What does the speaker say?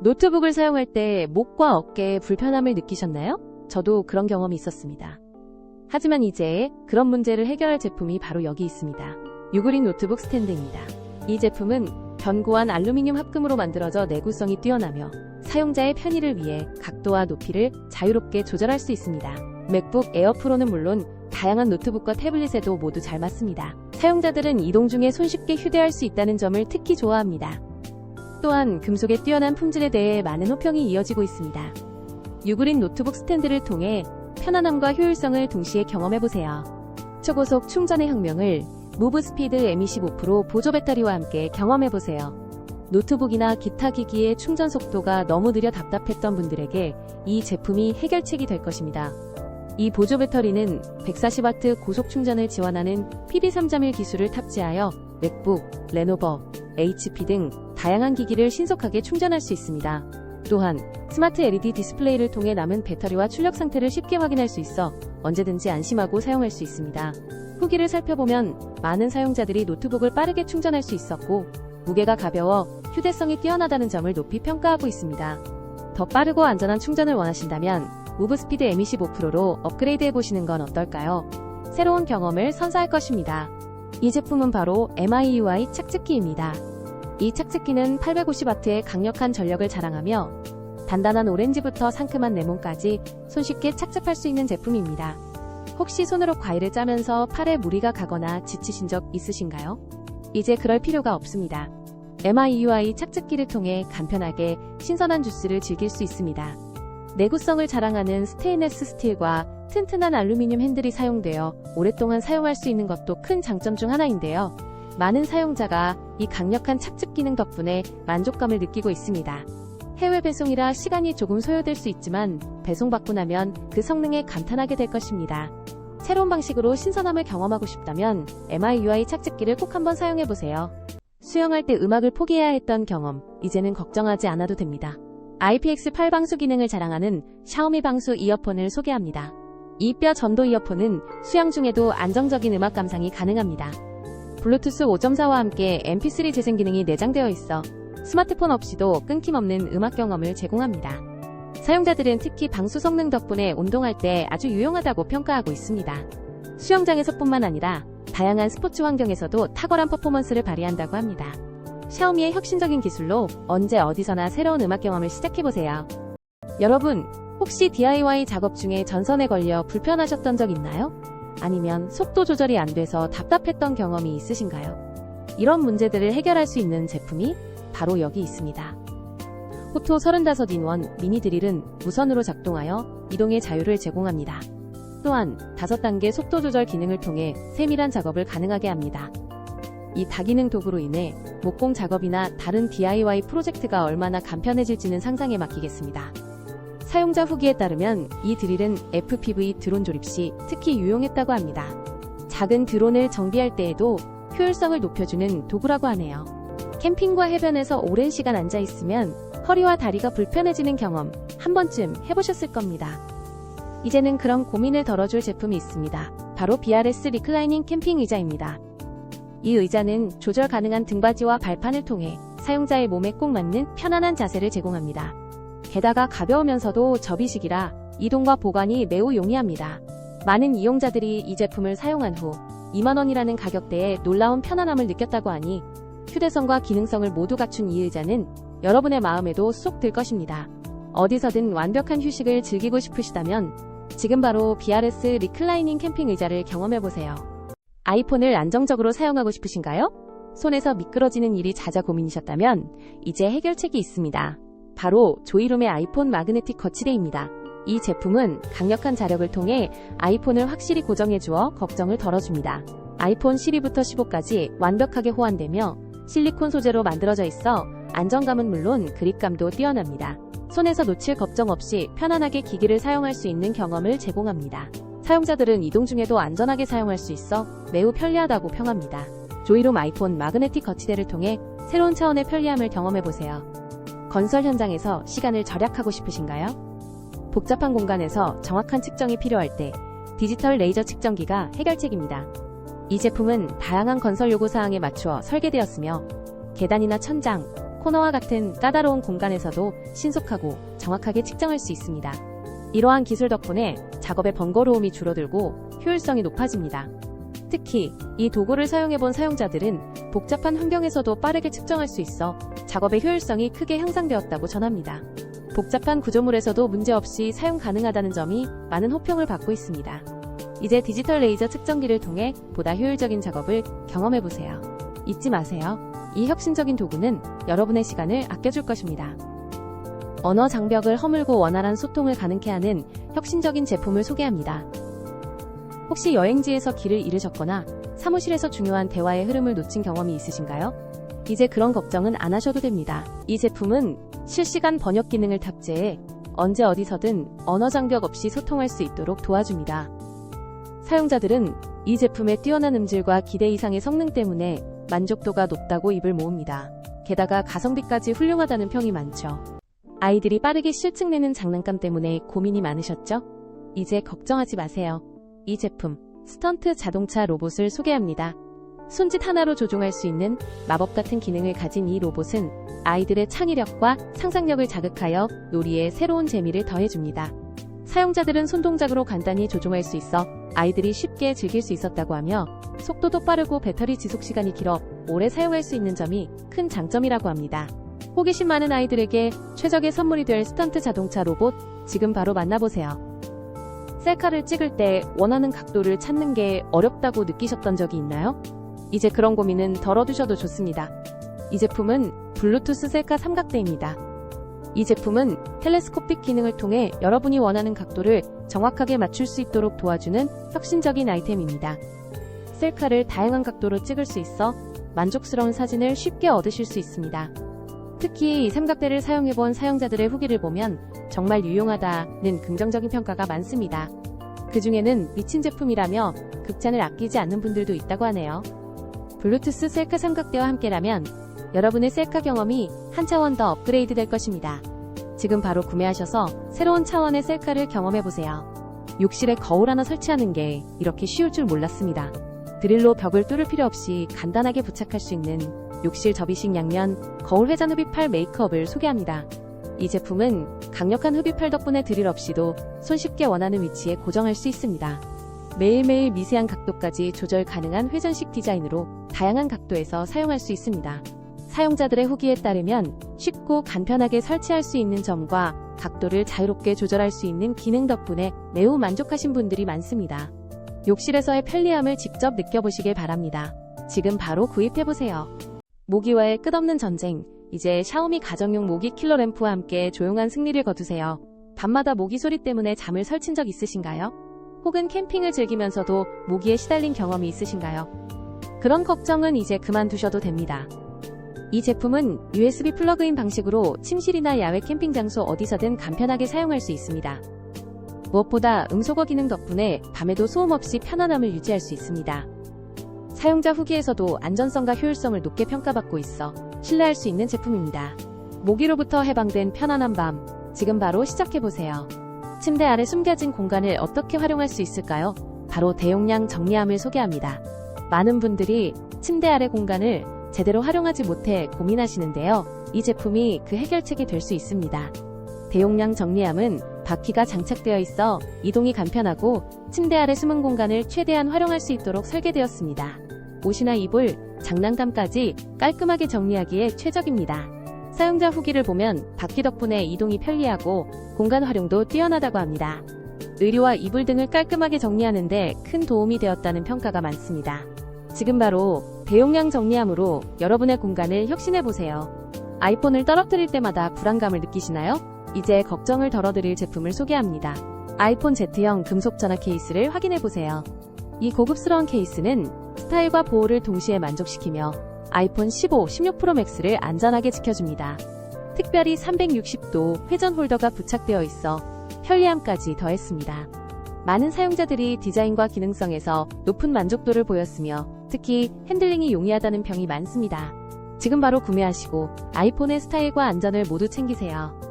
노트북을 사용할 때 목과 어깨에 불편함을 느끼셨나요? 저도 그런 경험이 있었습니다. 하지만 이제 그런 문제를 해결할 제품이 바로 여기 있습니다. 유그린 노트북 스탠드입니다. 이 제품은 견고한 알루미늄 합금으로 만들어져 내구성이 뛰어나며 사용자의 편의를 위해 각도와 높이를 자유롭게 조절할 수 있습니다. 맥북 에어 프로는 물론 다양한 노트북과 태블릿에도 모두 잘 맞습니다. 사용자들은 이동 중에 손쉽게 휴대할 수 있다는 점을 특히 좋아합니다. 또한 금속의 뛰어난 품질에 대해 많은 호평이 이어지고 있습니다. 유그린 노트북 스탠드를 통해 편안함과 효율성을 동시에 경험해보세요. 초고속 충전의 혁명을 무브 스피드 M25 프로 보조 배터리와 함께 경험해보세요. 노트북이나 기타 기기의 충전 속도가 너무 느려 답답했던 분들에게 이 제품이 해결책이 될 것입니다. 이 보조 배터리는 140W 고속 충전을 지원하는 PD3.1 기술을 탑재하여 맥북, 레노버, HP 등 다양한 기기를 신속하게 충전할 수 있습니다. 또한 스마트 LED 디스플레이를 통해 남은 배터리와 출력 상태를 쉽게 확인할 수 있어 언제든지 안심하고 사용할 수 있습니다. 후기를 살펴보면 많은 사용자들이 노트북을 빠르게 충전할 수 있었고 무게가 가벼워 휴대성이 뛰어나다는 점을 높이 평가하고 있습니다. 더 빠르고 안전한 충전을 원하신다면 무브스피드 M25 프로로 업그레이드 해보시는 건 어떨까요? 새로운 경험을 선사할 것입니다. 이 제품은 바로 MIUI 착즙기입니다. 이 착즙기는 850W의 강력한 전력을 자랑하며 단단한 오렌지부터 상큼한 레몬까지 손쉽게 착즙할 수 있는 제품입니다. 혹시 손으로 과일을 짜면서 팔에 무리가 가거나 지치신 적 있으신가요? 이제 그럴 필요가 없습니다. MIUI 착즙기를 통해 간편하게 신선한 주스를 즐길 수 있습니다. 내구성을 자랑하는 스테인레스 스틸과 튼튼한 알루미늄 핸들이 사용되어 오랫동안 사용할 수 있는 것도 큰 장점 중 하나인데요. 많은 사용자가 이 강력한 착즙 기능 덕분에 만족감을 느끼고 있습니다. 해외 배송이라 시간이 조금 소요될 수 있지만 배송받고 나면 그 성능에 감탄하게 될 것입니다. 새로운 방식으로 신선함을 경험하고 싶다면 MIUI 착즙기를 꼭 한번 사용해보세요. 수영할 때 음악을 포기해야 했던 경험, 이제는 걱정하지 않아도 됩니다. IPX8 방수 기능을 자랑하는 샤오미 방수 이어폰을 소개합니다. 이 뼈 전도 이어폰은 수영 중에도 안정적인 음악 감상이 가능합니다. 블루투스 5.4와 함께 MP3 재생 기능이 내장되어 있어 스마트폰 없이도 끊김없는 음악 경험을 제공합니다. 사용자들은 특히 방수 성능 덕분에 운동할 때 아주 유용하다고 평가하고 있습니다. 수영장에서뿐만 아니라 다양한 스포츠 환경에서도 탁월한 퍼포먼스를 발휘한다고 합니다. 샤오미의 혁신적인 기술로 언제 어디서나 새로운 음악 경험을 시작해보세요. 여러분, 혹시 DIY 작업 중에 전선에 걸려 불편하셨던 적 있나요? 아니면 속도 조절이 안 돼서 답답했던 경험이 있으신가요? 이런 문제들을 해결할 수 있는 제품이 바로 여기 있습니다. 호토 35인원 미니 드릴은 무선으로 작동하여 이동의 자유를 제공합니다. 또한 5단계 속도 조절 기능을 통해 세밀한 작업을 가능하게 합니다. 이 다기능 도구로 인해 목공 작업이나 다른 DIY 프로젝트가 얼마나 간편해질지는 상상에 맡기겠습니다. 사용자 후기에 따르면 이 드릴은 FPV 드론 조립 시 특히 유용했다고 합니다. 작은 드론을 정비할 때에도 효율성을 높여주는 도구라고 하네요. 캠핑과 해변에서 오랜 시간 앉아 있으면 허리와 다리가 불편해지는 경험 한 번쯤 해보셨을 겁니다. 이제는 그런 고민을 덜어줄 제품이 있습니다. 바로 BRS 리클라이닝 캠핑 의자입니다. 이 의자는 조절 가능한 등받이와 발판을 통해 사용자의 몸에 꼭 맞는 편안한 자세를 제공합니다. 게다가 가벼우면서도 접이식이라 이동과 보관이 매우 용이합니다. 많은 이용자들이 이 제품을 사용한 후 2만원이라는 가격대에 놀라운 편안함을 느꼈다고 하니 휴대성과 기능성을 모두 갖춘 이 의자는 여러분의 마음에도 쏙 들 것입니다. 어디서든 완벽한 휴식을 즐기고 싶으시다면 지금 바로 BRS 리클라이닝 캠핑 의자를 경험해보세요. 아이폰을 안정적으로 사용하고 싶으신가요? 손에서 미끄러지는 일이 잦아 고민이셨다면 이제 해결책이 있습니다. 바로 조이룸의 아이폰 마그네틱 거치대입니다. 이 제품은 강력한 자력을 통해 아이폰을 확실히 고정해주어 걱정을 덜어줍니다. 아이폰 12부터 15까지 완벽하게 호환되며 실리콘 소재로 만들어져 있어 안정감은 물론 그립감도 뛰어납니다. 손에서 놓칠 걱정 없이 편안하게 기기를 사용할 수 있는 경험을 제공합니다. 사용자들은 이동 중에도 안전하게 사용할 수 있어 매우 편리하다고 평합니다. 조이룸 아이폰 마그네틱 거치대를 통해 새로운 차원의 편리함을 경험해보세요. 건설 현장에서 시간을 절약하고 싶으신가요? 복잡한 공간에서 정확한 측정이 필요할 때 디지털 레이저 측정기가 해결책입니다. 이 제품은 다양한 건설 요구 사항에 맞추어 설계되었으며 계단이나 천장, 코너와 같은 까다로운 공간에서도 신속하고 정확하게 측정할 수 있습니다. 이러한 기술 덕분에 작업의 번거로움이 줄어들고 효율성이 높아집니다. 특히 이 도구를 사용해본 사용자들은 복잡한 환경에서도 빠르게 측정할 수 있어 작업의 효율성이 크게 향상되었다고 전합니다. 복잡한 구조물에서도 문제없이 사용 가능하다는 점이 많은 호평을 받고 있습니다. 이제 디지털 레이저 측정기를 통해 보다 효율적인 작업을 경험해보세요. 잊지 마세요. 이 혁신적인 도구는 여러분의 시간을 아껴줄 것입니다. 언어 장벽을 허물고 원활한 소통을 가능케 하는 혁신적인 제품을 소개합니다. 혹시 여행지에서 길을 잃으셨거나 사무실에서 중요한 대화의 흐름을 놓친 경험이 있으신가요? 이제 그런 걱정은 안 하셔도 됩니다. 이 제품은 실시간 번역 기능을 탑재해 언제 어디서든 언어 장벽 없이 소통할 수 있도록 도와줍니다. 사용자들은 이 제품의 뛰어난 음질과 기대 이상의 성능 때문에 만족도가 높다고 입을 모읍니다. 게다가 가성비까지 훌륭하다는 평이 많죠. 아이들이 빠르게 실증내는 장난감 때문에 고민이 많으셨죠? 이제 걱정하지 마세요. 이 제품, 스턴트 자동차 로봇을 소개합니다. 손짓 하나로 조종할 수 있는 마법 같은 기능을 가진 이 로봇은 아이들의 창의력과 상상력을 자극하여 놀이에 새로운 재미를 더해줍니다. 사용자들은 손동작으로 간단히 조종할 수 있어 아이들이 쉽게 즐길 수 있었다고 하며 속도도 빠르고 배터리 지속 시간이 길어 오래 사용할 수 있는 점이 큰 장점이라고 합니다. 호기심 많은 아이들에게 최적의 선물이 될 스턴트 자동차 로봇 지금 바로 만나보세요. 셀카를 찍을 때 원하는 각도를 찾는 게 어렵다고 느끼셨던 적이 있나요? 이제 그런 고민은 덜어두셔도 좋습니다. 이 제품은 블루투스 셀카 삼각대입니다. 이 제품은 텔레스코픽 기능을 통해 여러분이 원하는 각도를 정확하게 맞출 수 있도록 도와주는 혁신적인 아이템입니다. 셀카를 다양한 각도로 찍을 수 있어 만족스러운 사진을 쉽게 얻으실 수 있습니다. 특히 이 삼각대를 사용해본 사용자들의 후기를 보면 정말 유용하다는 긍정적인 평가가 많습니다. 그 중에는 미친 제품이라며 극찬을 아끼지 않는 분들도 있다고 하네요. 블루투스 셀카 삼각대와 함께라면 여러분의 셀카 경험이 한 차원 더 업그레이드 될 것입니다. 지금 바로 구매하셔서 새로운 차원의 셀카를 경험해보세요. 욕실에 거울 하나 설치하는 게 이렇게 쉬울 줄 몰랐습니다. 드릴로 벽을 뚫을 필요 없이 간단하게 부착할 수 있는 욕실 접이식 양면 거울 회전 흡입팔 메이크업을 소개합니다. 이 제품은 강력한 흡입팔 덕분에 드릴 없이도 손쉽게 원하는 위치에 고정할 수 있습니다. 매일매일 미세한 각도까지 조절 가능한 회전식 디자인으로 다양한 각도에서 사용할 수 있습니다. 사용자들의 후기에 따르면 쉽고 간편하게 설치할 수 있는 점과 각도를 자유롭게 조절할 수 있는 기능 덕분에 매우 만족하신 분들이 많습니다. 욕실에서의 편리함을 직접 느껴보시길 바랍니다. 지금 바로 구입해보세요. 모기와의 끝없는 전쟁. 이제 샤오미 가정용 모기 킬러 램프와 함께 조용한 승리를 거두세요. 밤마다 모기 소리 때문에 잠을 설친 적 있으신가요? 혹은 캠핑을 즐기면서도 모기에 시달린 경험이 있으신가요? 그런 걱정은 이제 그만두셔도 됩니다. 이 제품은 USB 플러그인 방식으로 침실이나 야외 캠핑 장소 어디서든 간편하게 사용할 수 있습니다. 무엇보다 음소거 기능 덕분에 밤에도 소음 없이 편안함을 유지할 수 있습니다. 사용자 후기에서도 안전성과 효율성을 높게 평가받고 있어 신뢰할 수 있는 제품입니다. 모기로부터 해방된 편안한 밤, 지금 바로 시작해보세요. 침대 아래 숨겨진 공간을 어떻게 활용할 수 있을까요? 바로 대용량 정리함을 소개합니다. 많은 분들이 침대 아래 공간을 제대로 활용하지 못해 고민하시는데요. 이 제품이 그 해결책이 될 수 있습니다. 대용량 정리함은 바퀴가 장착되어 있어 이동이 간편하고 침대 아래 숨은 공간을 최대한 활용할 수 있도록 설계되었습니다. 옷이나 이불, 장난감까지 깔끔하게 정리하기에 최적입니다. 사용자 후기를 보면 바퀴 덕분에 이동이 편리하고 공간 활용도 뛰어나다고 합니다. 의류와 이불 등을 깔끔하게 정리하는데 큰 도움이 되었다는 평가가 많습니다. 지금 바로 대용량 정리함으로 여러분의 공간을 혁신해보세요. 아이폰을 떨어뜨릴 때마다 불안감을 느끼시나요? 이제 걱정을 덜어드릴 제품을 소개합니다. 아이폰 Z형 금속 전화 케이스를 확인해보세요. 이 고급스러운 케이스는 스타일과 보호를 동시에 만족시키며 아이폰 15, 16 프로 맥스를 안전하게 지켜줍니다. 특별히 360도 회전 홀더가 부착되어 있어 편리함까지 더했습니다. 많은 사용자들이 디자인과 기능성에서 높은 만족도를 보였으며 특히 핸들링이 용이하다는 평이 많습니다. 지금 바로 구매하시고 아이폰의 스타일과 안전을 모두 챙기세요.